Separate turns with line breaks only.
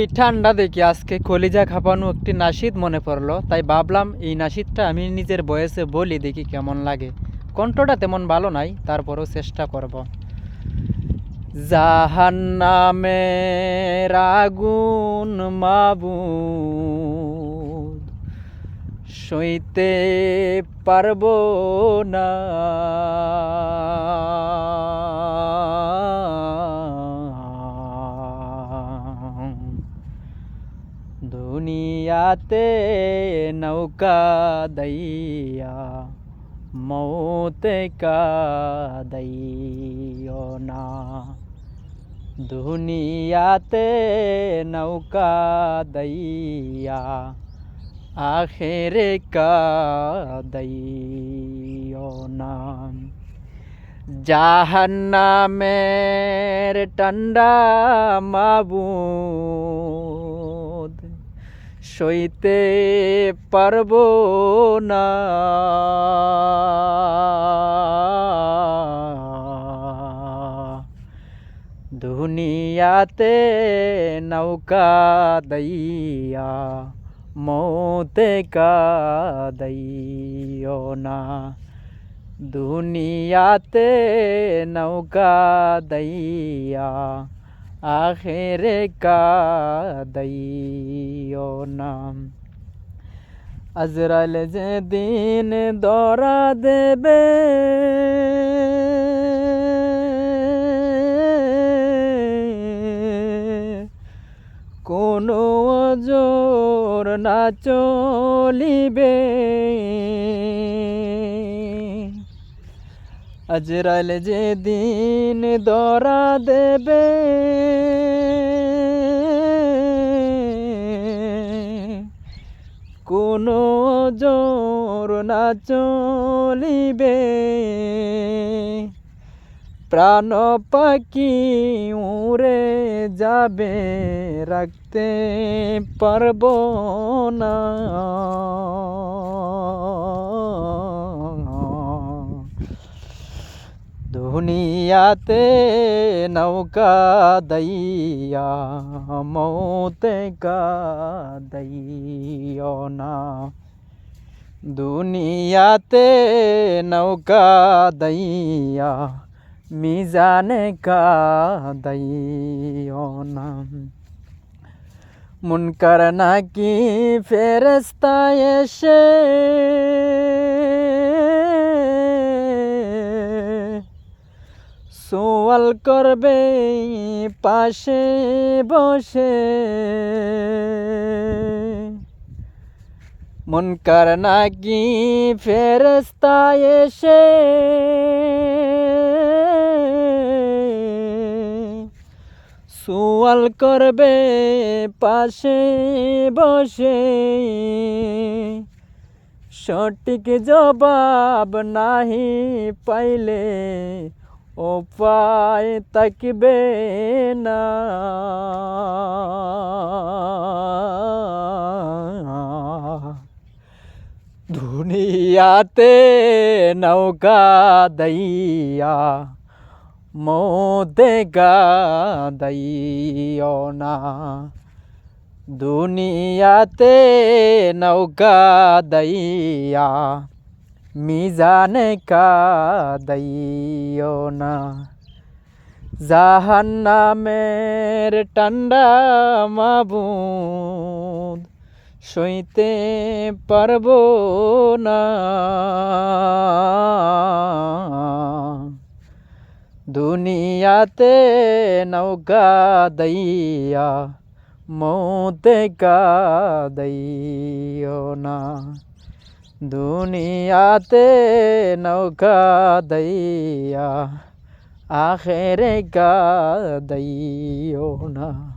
এই ঠান্ডা দেখি আজকে কলিজা খাপানো একটি নাসিদ মনে পড়ল। তাই ভাবলাম, এই নাশিদটা আমি নিজের বয়সে বলি দেখি কেমন লাগে। কণ্ঠটা তেমন ভালো নাই, তারপরও চেষ্টা করব। জাহান্নামের আগুন মাবুদ, সইতে পারব না। দুনিয়াতে নৌকা দইয়া মৌতে দইও না দুনিয়াতে নৌকা দইয়া আখেরে দইও না জাহান্নামের ঠান্ডা মাবুদ সইতে পারব না। দুনিয়াতে নৌকা দইয়া মৌতে কা দইও না। দুনিয়াতে নৌকা দইয়া আখেরে কা নাম। আজরাল যে দিন দরা দেবে কোনো জোর না চলিবে। আজরাল যে দিন দরা দেবে, কোনো জোর না চলিবে। প্রাণ পাখি উড়ে যাবে, রাখতে পারব না। দুনিয়াতে নৌকা দইয়া মৌতে কা দইও না দুনিয়াতে নৌকা দইয়া মিজানে কা দইও না মুনকার নাকি ফেরস্তা এসে সোয়াল করবে পাশে বসে। মুনকার নাকি ফেরস্তা এসে। সোয়াল করবে পাশে বসে। সঠিক জবাব নাহি পাইলে। উপায় তাকবে না। দুনিয়াতে নৌকা দইয়া মোদে গা দইও না। দুনিয়াতে নৌকা দইয়া মিজানে কা দইও না। জাহান্নামের ঠান্ডা মাবুদ, সইতে পারব না। দুনিয়াতে নৌকা দইয়া, মৌতে কা দইও না। দুনিয়াতে নৌকা দইয়া আখেরে গা দইও না।